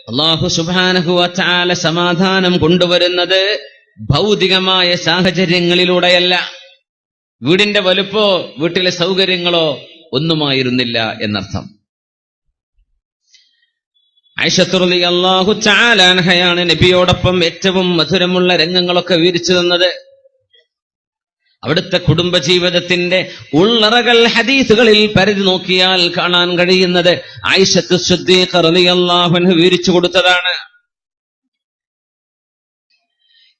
അള്ളാഹു സുഭാനഹുവാല സമാധാനം കൊണ്ടുവരുന്നത് ഭൗതികമായ സാഹചര്യങ്ങളിലൂടെയല്ല. വീടിന്റെ വലുപ്പോ വീട്ടിലെ സൗകര്യങ്ങളോ ഒന്നുമായിരുന്നില്ല എന്നർത്ഥം. ഐഷത്തുറലി അള്ളാഹു ചാലാൻഹയാണ് നബിയോടൊപ്പം ഏറ്റവും മധുരമുള്ള രംഗങ്ങളൊക്കെ വീരിച്ചു തന്നത്. അവിടുത്തെ കുടുംബജീവിതത്തിന്റെ ഉള്ളറകൾ ഹദീസുകളിൽ പരിധി നോക്കിയാൽ കാണാൻ കഴിയുന്നത് ആയിഷത്ത് അള്ളാഹുന് വിവരിച്ചു കൊടുത്തതാണ്.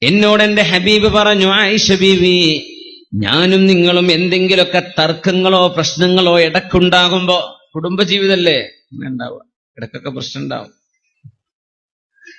എന്നോട് എന്റെ ഹബീബ് പറഞ്ഞു ആയിഷ ബീവി ഞാനും നിങ്ങളും എന്തെങ്കിലുമൊക്കെ തർക്കങ്ങളോ പ്രശ്നങ്ങളോ ഇടക്കുണ്ടാകുമ്പോ കുടുംബജീവിതല്ലേ? ഉണ്ടാവുക. ഇടക്കൊക്കെ പ്രശ്നം ഉണ്ടാവും.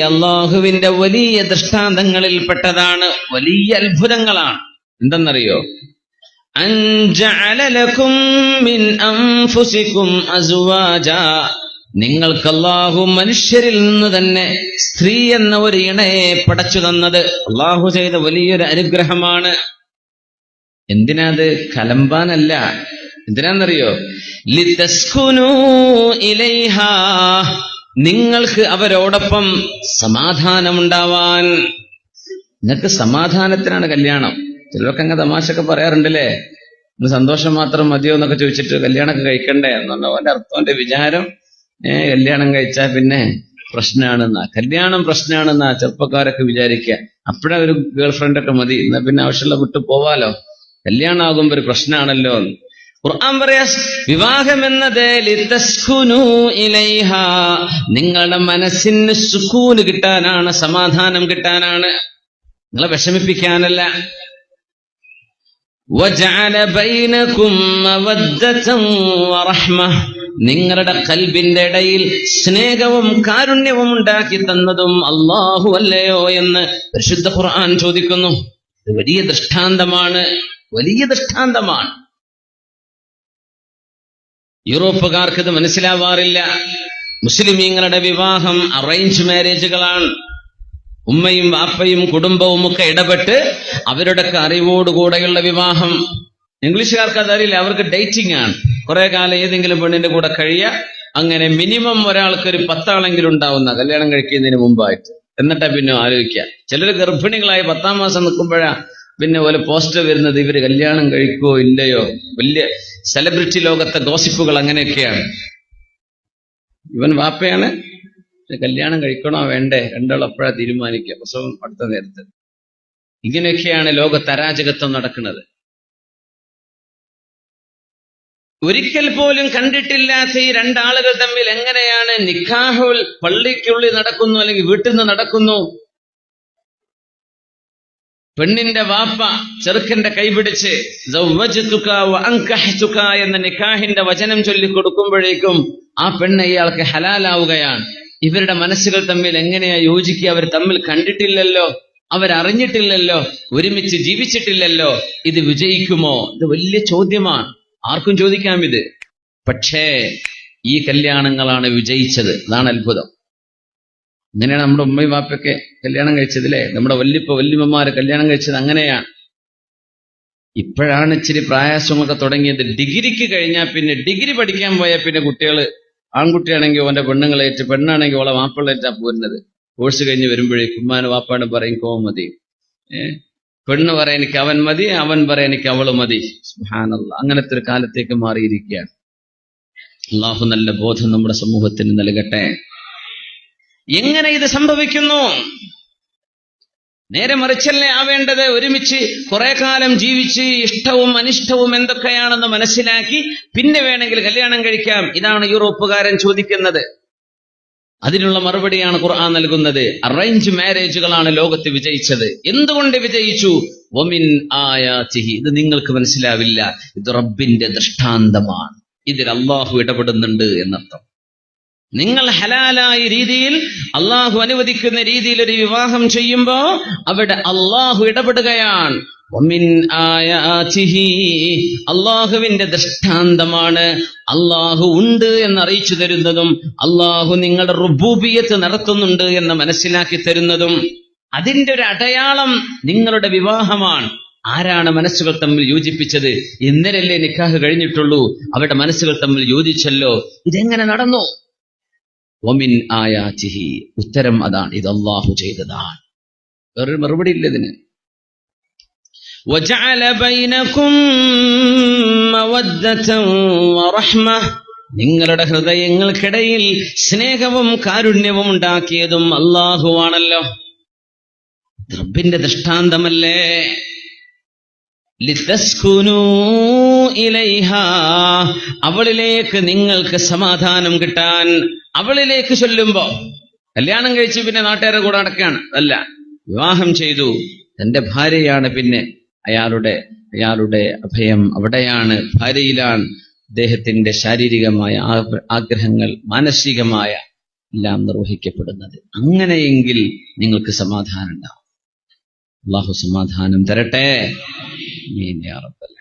അള്ളാഹുവിന്റെ വലിയ ദൃഷ്ടാന്തങ്ങളിൽപ്പെട്ടതാണ് വലിയ അത്ഭുതങ്ങളാണ്. എന്തെന്നറിയോ? അഞ്ചും മിൻ നിങ്ങൾക്ക് അള്ളാഹു മനുഷ്യരിൽ നിന്ന് തന്നെ സ്ത്രീ എന്ന ഒരു ഇണയെ പടച്ചു തന്നത് അള്ളാഹു ചെയ്ത വലിയൊരു അനുഗ്രഹമാണ്. എന്തിനാത്? കലമ്പാനല്ല. എന്തിനാന്നറിയോ? നിങ്ങൾക്ക് അവരോടൊപ്പം സമാധാനമുണ്ടാവാൻ നിങ്ങൾക്ക് സമാധാനത്തിനാണ് കല്യാണം. ചിലർക്ക് അങ്ങ് തമാശയൊക്കെ പറയാറുണ്ടല്ലേ? സന്തോഷം മാത്രം മതിയോ എന്നൊക്കെ ചോദിച്ചിട്ട് കല്യാണമൊക്കെ കഴിക്കണ്ടേ? എന്നുള്ള അവന്റെ അർത്ഥം വിചാരം? ഏ കല്യാണം കഴിച്ചാൽ പിന്നെ പ്രശ്നമാണെന്നാ. കല്യാണം പ്രശ്നമാണെന്നാ ചെറുപ്പക്കാരൊക്കെ വിചാരിക്കുക. അപ്പോഴാ ഒരു ഗേൾ ഫ്രണ്ട് ഒക്കെ മതി. എന്നാ പിന്നെ ആവശ്യമുള്ള വിട്ടു പോവാലോ. കല്യാണം ആകുമ്പോ ഒരു പ്രശ്നമാണല്ലോ. ഖുർആൻ പറയാ വിവാഹം എന്നത് ഇലൈഹ. നിങ്ങളുടെ മനസ്സിന് സുഖൂന് കിട്ടാനാണ് സമാധാനം കിട്ടാനാണ്. നിങ്ങളെ വിഷമിപ്പിക്കാനല്ല. നിങ്ങളുടെ കൽബിന്റെ ഇടയിൽ സ്നേഹവും കാരുണ്യവും ഉണ്ടാക്കി തന്നതും അള്ളാഹു അല്ലയോ എന്ന് പരിശുദ്ധ ഖുർആൻ ചോദിക്കുന്നു. വലിയ ദൃഷ്ടാന്തമാണ്. വലിയ ദൃഷ്ടാന്തമാണ്. യൂറോപ്പുകാർക്ക് ഇത് മനസ്സിലാവാറില്ല. മുസ്ലിമീങ്ങളുടെ വിവാഹം അറേഞ്ച് മാരേജുകളാണ് ഉമ്മയും വാപ്പയും കുടുംബവും ഒക്കെ ഇടപെട്ട് അവരുടെയൊക്കെ അറിവോടുകൂടെയുള്ള വിവാഹം. ഇംഗ്ലീഷുകാർക്ക് അതറിയില്ല അവർക്ക് ഡേറ്റിംഗ് ആണ്. കുറെ കാലം ഏതെങ്കിലും പെണ്ണിന്റെ കൂടെ കഴിയുക അങ്ങനെ മിനിമം ഒരാൾക്ക് ഒരു പത്താളെങ്കിലും ഉണ്ടാവുന്ന കല്യാണം കഴിക്കുന്നതിന് മുമ്പായിട്ട്. എന്നിട്ടാ പിന്നെ ആലോചിക്കുക. ചിലർ ഗർഭിണികളായി പത്താം മാസം നിൽക്കുമ്പോഴാ പിന്നെ പോലെ പോസ്റ്റർ വരുന്നത് ഇവർ കല്യാണം കഴിക്കുവോ ഇല്ലയോ? വലിയ സെലിബ്രിറ്റി ലോകത്തെ ഗോസിപ്പുകൾ അങ്ങനെയൊക്കെയാണ്. ഇവൻ വാപ്പയാണ്. കല്യാണം കഴിക്കണോ? വേണ്ടേ. രണ്ടാൾ അപ്പോഴാ തീരുമാനിക്കുക. പ്രസവം അടുത്ത നേരത്ത്. ഇങ്ങനെയൊക്കെയാണ് ലോകത്ത് അരാജകത്വം നടക്കുന്നത്. ഒരിക്കൽ പോലും കണ്ടിട്ടില്ലാത്ത ഈ രണ്ടാളുകൾ തമ്മിൽ എങ്ങനെയാണ് നിക്കാഹുൽ പള്ളിക്കുള്ളിൽ നടക്കുന്നു അല്ലെങ്കിൽ വീട്ടിൽ നിന്ന് നടക്കുന്നു? പെണ്ണിന്റെ വാപ്പ ചെറുക്കന്റെ കൈപിടിച്ച് എന്ന നിക്കാഹിന്റെ വചനം ചൊല്ലി കൊടുക്കുമ്പോഴേക്കും ആ പെണ്ണ് ഇയാൾക്ക് ഹലാലാവുകയാണ്. ഇവരുടെ മനസ്സുകൾ തമ്മിൽ എങ്ങനെയാ യോജിക്കുക? അവർ തമ്മിൽ കണ്ടിട്ടില്ലല്ലോ. അവരറിഞ്ഞിട്ടില്ലല്ലോ. ഒരുമിച്ച് ജീവിച്ചിട്ടില്ലല്ലോ. ഇത് വിജയിക്കുമോ? ഇത് വലിയ ചോദ്യമാണ്. ആർക്കും ചോദിക്കാം ഇത്. പക്ഷേ ഈ കല്യാണങ്ങളാണ് വിജയിച്ചത്. അതാണ് അത്ഭുതം. ഇങ്ങനെയാണ് നമ്മുടെ ഉമ്മയും വാപ്പയൊക്കെ കല്യാണം കഴിച്ചത് അല്ലേ നമ്മുടെ വല്യപ്പ വല്യമ്മമാര് കല്യാണം കഴിച്ചത് അങ്ങനെയാണ്. ഇപ്പോഴാണ് ഇച്ചിരി പ്രായാസങ്ങളൊക്കെ തുടങ്ങിയത്. ഡിഗ്രിക്ക് കഴിഞ്ഞാൽ പിന്നെ ഡിഗ്രി പഠിക്കാൻ പോയാൽ പിന്നെ കുട്ടികൾ ആൺകുട്ടിയാണെങ്കിൽ ഓന്റെ പെണ്ണുങ്ങളേറ്റ് പെണ്ണാണെങ്കിൽ ഓളെ മാപ്പിളേറ്റാ പോരുന്നത്. കോഴ്സ് കഴിഞ്ഞ് വരുമ്പോഴേ ഉമ്മാന് വാപ്പാണ് പറയും കോ മതി. പെണ്ണ് പറയാൻ എനിക്ക് അവൻ മതി അവൻ പറയാൻ എനിക്ക് അവൾ മതി. സുബ്ഹാനല്ലാഹ് അങ്ങനത്തെ ഒരു കാലത്തേക്ക് മാറിയിരിക്കുകയാണ്. അള്ളാഹു നല്ല ബോധം നമ്മുടെ സമൂഹത്തിന് നൽകട്ടെ. എങ്ങനെ ഇത് സംഭവിക്കുന്നു? നേരെ മറിച്ചല്ലേ ആവേണ്ടത്? ഒരുമിച്ച് കുറെ കാലം ജീവിച്ച് ഇഷ്ടവും അനിഷ്ടവും എന്തൊക്കെയാണെന്ന് മനസ്സിലാക്കി പിന്നെ വേണമെങ്കിൽ കല്യാണം കഴിക്കാം. ഇതാണ് യൂറോപ്പുകാരൻ ചോദിക്കുന്നത്. അതിനുള്ള മറുപടിയാണ് ഖുർആൻ നൽകുന്നത്. അറേഞ്ച് മാരേജുകളാണ് ലോകത്ത് വിജയിച്ചത്. എന്തുകൊണ്ട് വിജയിച്ചു? ഒമിൻ ആയാചിഹി ഇത് നിങ്ങൾക്ക് മനസ്സിലാവില്ല. ഇത് റബ്ബിന്റെ ദൃഷ്ടാന്തമാണ്. ഇതിൽ അള്ളാഹു ഇടപെടുന്നുണ്ട് എന്നർത്ഥം. നിങ്ങൾ ഹലാലായ രീതിയിൽ അള്ളാഹു അനുവദിക്കുന്ന രീതിയിൽ ഒരു വിവാഹം ചെയ്യുമ്പോ അവിടെ അള്ളാഹു ഇടപെടുകയാണ്. അള്ളാഹുവിന്റെ ദൃഷ്ടാന്തമാണ് അള്ളാഹു ഉണ്ട് എന്ന് അറിയിച്ചു തരുന്നതും അള്ളാഹു നിങ്ങളുടെ റുബൂബിയത്ത് നടത്തുന്നുണ്ട് എന്ന് മനസ്സിലാക്കി തരുന്നതും അതിന്റെ ഒരു അടയാളം നിങ്ങളുടെ വിവാഹമാണ്. ആരാണ് മനസ്സുകൾ തമ്മിൽ യോജിപ്പിച്ചത്? ഇന്നലല്ലേ നിക്കാഹ് കഴിഞ്ഞിട്ടുള്ളൂ. അവരുടെ മനസ്സുകൾ തമ്മിൽ യോജിച്ചല്ലോ. ഇതെങ്ങനെ നടന്നു? ഒമിൻ ആയാചിഹി ഉത്തരം അതാണ്. ഇത് അള്ളാഹു ചെയ്തതാണ്. വേറൊരു മറുപടി ഇല്ല ഇതിന്. നിങ്ങളുടെ ഹൃദയങ്ങൾക്കിടയിൽ സ്നേഹവും കാരുണ്യവും ഉണ്ടാക്കിയതും അള്ളാഹുവാണല്ലോ റബ്ബിന്റെ ദൃഷ്ടാന്തമല്ലേ? അവളിലേക്ക് നിങ്ങൾക്ക് സമാധാനം കിട്ടാൻ അവളിലേക്ക് ചൊല്ലുമ്പോ കല്യാണം കഴിച്ച് പിന്നെ നാട്ടുകാരെ കൂടെ നടക്കുകയാണ്. അല്ല വിവാഹം ചെയ്തു. തന്റെ ഭാര്യയാണ് പിന്നെ അയാളുടെ അയാളുടെ അഭയം. അവിടെയാണ് ഭാര്യയിലാണ് അദ്ദേഹത്തിന്റെ ശാരീരികമായ ആഗ്രഹങ്ങൾ മാനസികമായ എല്ലാം നിർവഹിക്കപ്പെടുന്നത്. അങ്ങനെയെങ്കിൽ നിങ്ങൾക്ക് സമാധാനം ഉണ്ടാവും. അള്ളാഹു സമാധാനം തരട്ടെ. المسلمين يا رب العالمين.